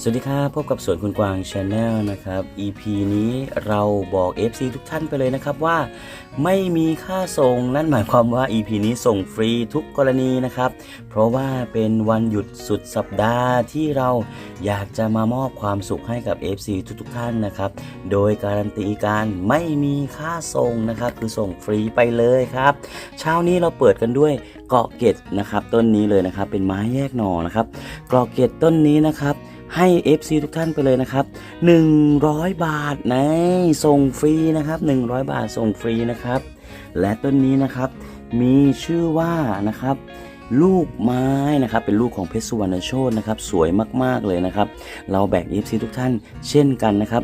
สวัสดีครับพบกับสวนคุณกวางชาแนลนะครับ EP นี้เราบอก FC ทุกท่านไปเลยนะครับว่า ไม่มีค่าส่งนั่นหมายความว่า EP นี้ส่งฟรีทุกกรณีนะครับ เพราะว่าเป็นวันหยุดสุดสัปดาห์ที่เราอยากจะมามอบความสุขให้กับ FC ทุกๆท่านนะครับ โดยการันตีการไม่มีค่าส่งนะครับ คือส่งฟรีไปเลยครับ เช้านี้เราเปิดกันด้วยเกาะเกตนะครับต้นนี้เลยนะครับ เป็นไม้แยกหน่อนะครับเกาะเกตต้นนี้นะครับ ให้ FC ทุกท่านไปเลยนะครับ 100 บาทนะส่งฟรีนะครับ 100 บาทส่งฟรีนะครับ และต้นนี้นะครับ มีชื่อว่านะครับลูกไม้นะครับเป็นลูกของเพชรสุวรรณโชตนะครับสวยมากๆเลยนะครับ เราแบ่ง FC ทุกท่านเช่นกันนะครับ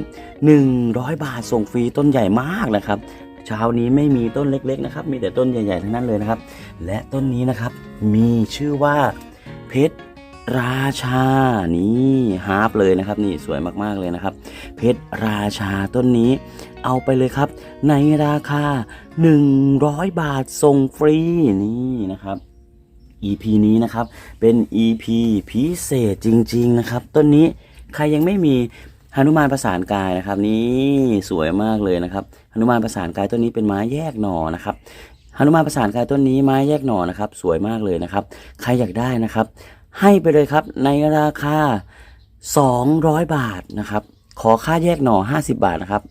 100 บาทส่งฟรีต้นใหญ่มากนะครับเช้านี้ไม่มีต้นเล็กๆนะครับ มีแต่ต้นใหญ่ๆทั้งนั้นเลยนะครับ และต้นนี้นะครับมีชื่อว่าเพชร ราชานี่ฮาร์ปเลยนะครับนี่สวยมากๆเลยนะครับ เพชรราชาต้นนี้เอาไปเลยครับ ในราคา 100 บาทส่งฟรีนี่นะครับ EP นี้นะครับเป็น EP พิเศษจริง ๆ นะครับ ต้นนี้ใครยังไม่มีหนุมานประสานกายนะครับ นี่สวยมากเลยนะครับหนุมานประสานกายต้นนี้เป็นไม้แยกหน่อนะครับหนุมานประสานกายต้นนี้ไม้แยกหน่อนะครับ สวยมากเลยนะครับ ใครอยากได้นะครับ ให้ไปเลยครับในราคา 200 บาทนะครับ ขอค่าแยกหน่อ 50 บาทนะครับ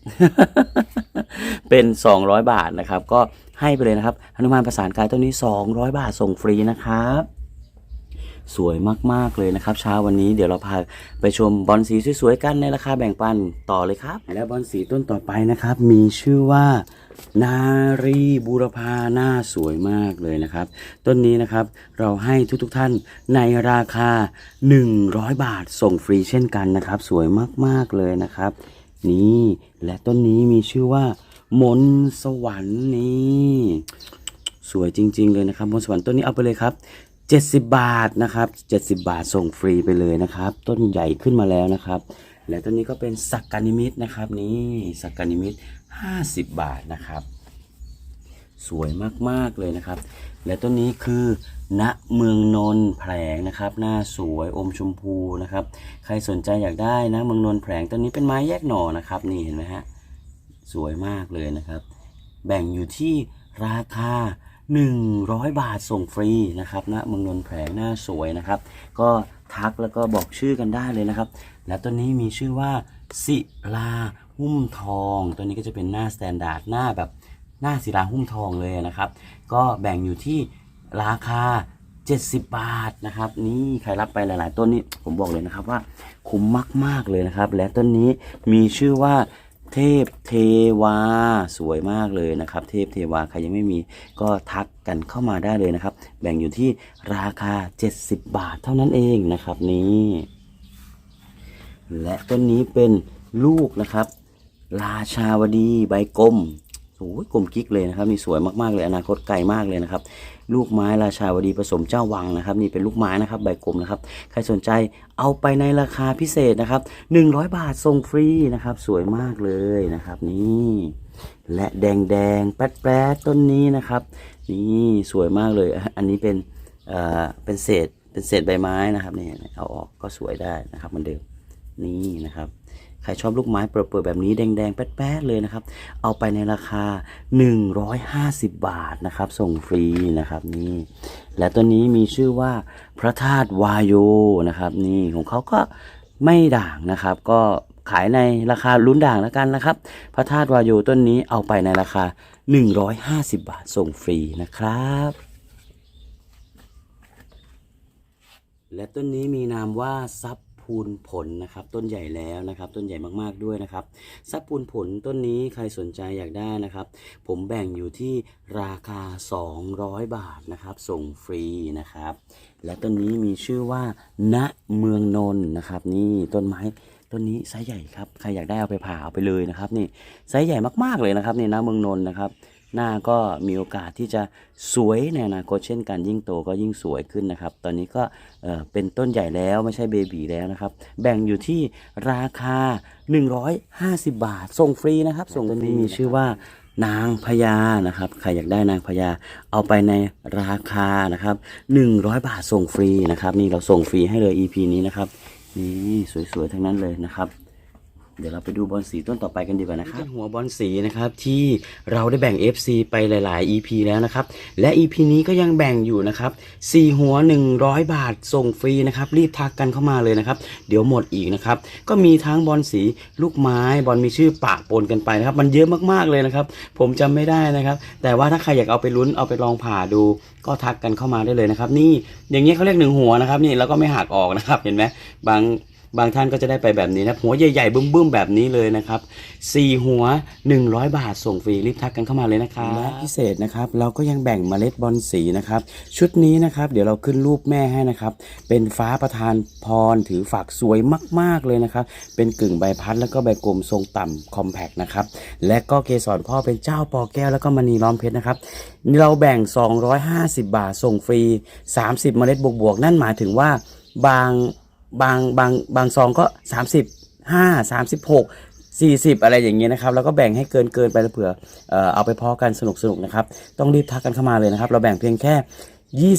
เป็น 200 บาทนะครับ ก็ให้ไปเลยนะครับ หนุมานประสานกายต้นนี้ 200 บาทส่งฟรีนะครับ สวยมากๆเลยนะครับเช้าวันนี้เดี๋ยวเราพาไปชมบอลสีสวยๆกันในราคาแบ่งปันต่อเลยครับ และบอลสีต้นต่อไปนะครับ มีชื่อว่านารีบูรพาหน้าสวยมากเลยนะครับ ต้นนี้นะครับเราให้ทุกๆท่านในราคา 100 บาทส่งฟรีเช่นกันนะครับ สวยมากๆเลยนะครับ นี่และต้นนี้มีชื่อว่ามนสวรรค์นี่สวยจริง ๆ เลยนะครับมนสวรรค์ต้นนี้เอาไปเลยครับ 70 บาทนะครับ 70 บาทส่งฟรีไปเลยนะครับ ต้นใหญ่ขึ้นมาแล้วนะครับ และต้นนี้ก็เป็นสักกานิมิตนะครับ นี่สักกานิมิต 50 บาทนะครับ สวยมากๆเลยนะครับ และต้นนี้คือณเมืองนนแผลงนะครับ หน้าสวยอมชมพูนะครับ ใครสนใจอยากได้นะเมืองนนแผลงต้นนี้เป็นไม้แยกหน่อนะครับ นี่เห็นไหมฮะสวยมากเลยนะครับ แบ่งอยู่ที่ราคา 100 บาทส่งฟรีนะครับณเมืองนนท์แผงหน้าสวยนะครับ ก็ทักแล้วก็บอกชื่อกันได้เลยนะครับ และต้นนี้มีชื่อว่าศิลาหุ้มทอง ตัวนี้ก็จะเป็นหน้าสแตนดาร์ดหน้าแบบหน้าศิลาหุ้มทองเลยนะครับ ก็แบ่งอยู่ที่ราคา 70 บาทนะครับ นี่ใครรับไปหลาย ๆ ต้นนี้ผมบอกเลยนะครับว่าคุ้มมาก ๆ เลยนะครับ และต้นนี้มีชื่อว่า เทพเทวาสวยมากเลยนะครับ เทพเทวาใครยังไม่มีก็ทักกันเข้ามาได้เลยนะครับ แบ่งอยู่ที่ราคา 70 บาทเท่านั้นเองนะครับนี่และต้นนี้เป็นลูกนะครับ ราชาวดีใบกลม โอ้ยกลมกิ๊กเลยนะครับนี่สวยมากๆเลยอนาคตไกลมากเลยนะครับ ลูกไม้ราชาวดีผสมเจ้าวังนะครับ นี่เป็นลูกไม้นะครับใบกลมนะครับ ใครสนใจเอาไปในราคาพิเศษนะครับ 100 บาทส่งฟรีนะครับ สวยมากเลยนะครับ นี่ และแดงแดงแป๊ดแป๊ดต้นนี้นะครับ นี่สวยมากเลย อันนี้เป็นเอ่อเป็นเศษเป็นเศษใบไม้นะครับนี่เอาออกก็สวยได้นะครับเหมือนเดิมนี่นะครับ ใครชอบลูกไม้เปิดๆแบบนี้แดงๆ แป๊ดๆเลยนะครับ เอาไปในราคา 150 บาทนะครับ ส่งฟรีนะครับนี่และตัวนี้มีชื่อว่าพระธาตุวายโยนะครับนี่ของเขาก็ไม่ด่างนะครับ ก็ขายในราคาลุ้นด่างแล้วกันนะครับ พระธาตุวายโยต้นนี้เอาไปในราคา 150 บาทส่งฟรีนะครับและต้นนี้มีนามว่าซับ พูนผลนะครับ ต้นใหญ่แล้วนะครับ ต้นใหญ่มากๆด้วยนะครับซับพูนผลต้นนี้ใครสนใจอยากได้นะครับ ผมแบ่งอยู่ที่ราคา 200 บาทนะครับ ส่งฟรีนะครับ และต้นนี้มีชื่อว่าณเมืองนนนะครับ นี่ต้นไม้ต้นนี้ไซส์ใหญ่ครับ ใครอยากได้เอาไปผ่าเอาไปเลยนะครับ นี่ไซส์ใหญ่มากๆเลยนะครับนี่ณเมืองนนนะครับ หน้าก็มีโอกาสที่จะสวยในอนาคตเช่นกันยิ่งโตก็ยิ่งสวยขึ้นนะครับ ตอนนี้ก็เอ่อเป็นต้นใหญ่แล้วไม่ใช่เบบีแล้วนะครับ แบ่งอยู่ที่ราคา 150 บาท ส่งฟรีนะครับ ส่งต้นนี้มีชื่อว่านางพญานะครับ ใครอยากได้นางพญาเอาไปในราคานะครับ 100 บาทส่งฟรีนะครับ นี่เราส่งฟรีให้เลย EP นี้นะครับนี่สวยๆทั้งนั้นเลยนะครับ เดี๋ยวเราไปดูบอลสีต้นต่อไปกันดีกว่านะครับหัวบอลสีนะครับที่เราได้แบ่ง FC ไปหลาย ๆ EP แล้วนะครับ และ EP นี้ก็ยังแบ่งอยู่นะครับ4หัว 100 บาทส่งฟรีนะครับ รีบทักกันเข้ามาเลยนะครับ เดี๋ยวหมดอีกนะครับ ก็มีทั้งบอลสีลูกไม้บอลมีชื่อปะปนกันไปนะครับ มันเยอะมากๆเลยนะครับ ผมจำไม่ได้นะครับ แต่ว่าถ้าใครอยากเอาไปลุ้นเอาไปลองผ่าดูก็ทักกันเข้ามาได้เลยนะครับ นี่อย่างนี้ยเขาเรียกหนึ่งหัวนะครับ นี่แล้วก็ไม่หักออกนะครับ เห็นไหมบาง บางท่านก็จะได้ไปแบบนี้นะหัวใหญ่ๆบึ้มๆแบบนี้เลยนะครับสี่หัว 100 บาทส่งฟรีรีบทักกันเข้ามาเลยนะครับและพิเศษนะครับเราก็ยังแบ่งเมล็ดบอลสีนะครับชุดนี้นะครับเดี๋ยวเราขึ้นรูปแม่ให้นะครับเป็นฟ้าประธานพรถือฝักสวยมาก ๆเลยนะครับเป็นกึ่งใบพัดแล้วก็ใบกลมทรงต่ำคอมแพกนะครับและก็เกสรพ่อเป็นเจ้าปอแก้วแล้วก็มณีล้อมเพชรนะครับเราแบ่ง 250 บาทส่งฟรี 30 เมล็ดบวกๆนั่นหมายถึงว่าบาง บางบางบางซองก็35 36 40 อะไรอย่างเงี้ยนะครับ แล้วก็แบ่งให้เกินเกินไปแล้วเผื่อเอ่อเอาไปเพอกันสนุกสนุกนะครับ ต้องรีบทักกันเข้ามาเลยนะครับ เราแบ่งเพียงแค่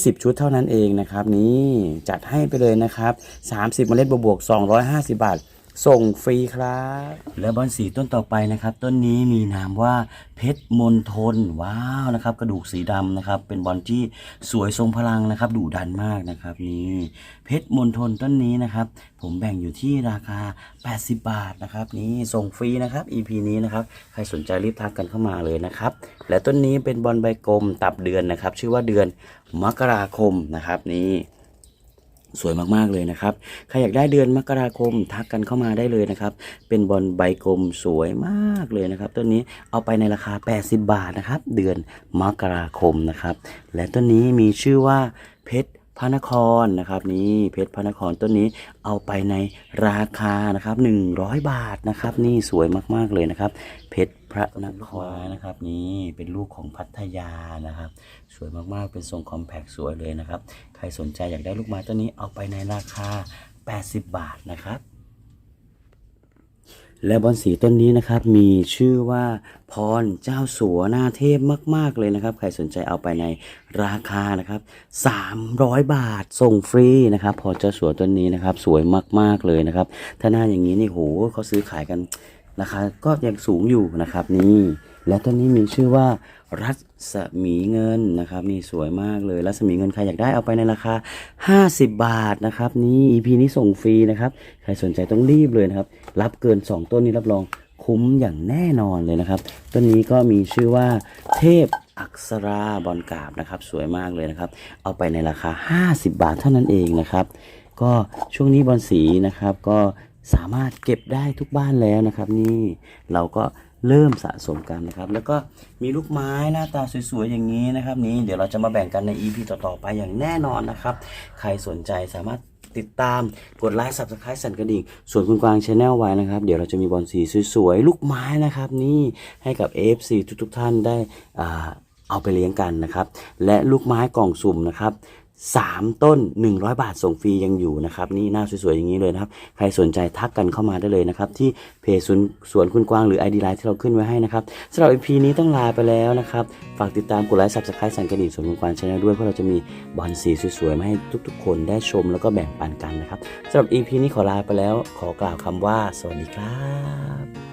20 ชุดเท่านั้นเองนะครับ นี่จัดให้ไปเลยนะครับ 30เมล็ดบวกๆ250 บาท ส่งฟรีครับ และบอนสีต้นต่อไปนะครับ ต้นนี้มีนามว่าเพชรมนทนว้าวนะครับ กระดูกสีดำนะครับ เป็นบอลที่สวยทรงพลังนะครับดุดันมากนะครับนี่เพชรมนทนต้นนี้นะครับ ผมแบ่งอยู่ที่ราคา 80 บาทนะครับ นี่ส่งฟรีนะครับ EP นี้นะครับใครสนใจรีบทักกันเข้ามาเลยนะครับ และต้นนี้เป็นบอลใบกลมตับเดือนนะครับ ชื่อว่าเดือนมกราคมนะครับนี่ สวยมากๆเลยนะครับใครอยากได้เดือนมกราคมทักกันเข้ามาได้เลยนะครับ เป็นบอลใบกลมสวยมากเลยนะครับ ต้นนี้เอาไปในราคา 80 บาทนะครับ เดือนมกราคมนะครับ และต้นนี้มีชื่อว่าเพชรพระนครนะครับนี่เพชรพระนครต้นนี้เอาไปในราคานะครับ 100 บาทนะครับ นี่สวยมากๆเลยนะครับ เพชรพระนครนะครับนี่เป็นลูกของพัทยานะครับ สวยมากๆเป็นทรงคอมแพคสวยเลยนะครับ ใครสนใจอยากได้ลูกไม้ต้นนี้เอาไปในราคา 80 บาทนะครับ และบอนสีต้นนี้นะครับมีชื่อว่าพรเจ้าสัวหน้าเทพมาก ๆ เลยนะครับ ใครสนใจเอาไปในราคานะครับ 300 บาทส่งฟรีนะครับพรเจ้าสัวต้นนี้นะครับ สวยมากๆเลยนะครับ ถ้าหน้าอย่างนี้นี่โหเขาซื้อขายกัน ราคาก็ยังสูงอยู่นะครับนี่และต้นนี้มีชื่อว่ารัศมีเงินนะครับนี่สวยมากเลยรัศมีเงินใครอยากได้เอาไปในราคา 50 บาทนะครับนี่ EP นี้ส่งฟรีนะครับใครสนใจต้องรีบเลยนะครับรับเกิน 2 ต้นนี้รับรองคุ้มอย่างแน่นอนเลยนะครับต้นนี้ก็มีชื่อว่าเทพอักษราบอลกราบนะครับสวยมากเลยนะครับ เอาไปในราคา 50 บาทเท่านั้นเองนะครับ ก็ช่วงนี้บอลสีนะครับก็ สามารถเก็บได้ทุกบ้านแล้วนะครับ นี่เราก็เริ่มสะสมกันนะครับ แล้วก็มีลูกไม้หน้าตาสวยๆอย่างนี้นะครับ นี่เดี๋ยวเราจะมาแบ่งกันใน EP ต่อๆไปอย่างแน่นอนนะครับ ใครสนใจสามารถติดตามกดไลค์สับสไครต์สั่นกระดิ่งส่วนคุณกวางชาแนลไว้นะครับ เดี๋ยวเราจะมีบอลสีสวยๆ ลูกไม้นะครับ นี่ให้กับ AFC ทุกๆท่านได้เอาไปเลี้ยงกันนะครับ และลูกไม้กล่องสุ่มนะครับ สามต้น 100 บาทส่งฟรียังอยู่นะครับ นี่หน้าสวยๆอย่างนี้เลยนะครับ ใครสนใจทักกันเข้ามาได้เลยนะครับ ที่เพจสวนสวนคุณกวางหรือ ID ไลน์ที่เราขึ้นไว้ให้นะครับสำหรับ EP นี้ต้องลาไปแล้วนะครับ ฝากติดตามกดไลค์ Subscribe สั่นกระดิ่งสวนคุณกวางชาแนลด้วยเพราะเราจะมีบอลสีสวยๆมาให้ทุกๆ คนได้ชมแล้วก็แบ่งปันกันนะครับสำหรับ EP นี้ขอลาไปแล้ว ขอกล่าวคำว่า สวัสดีครับ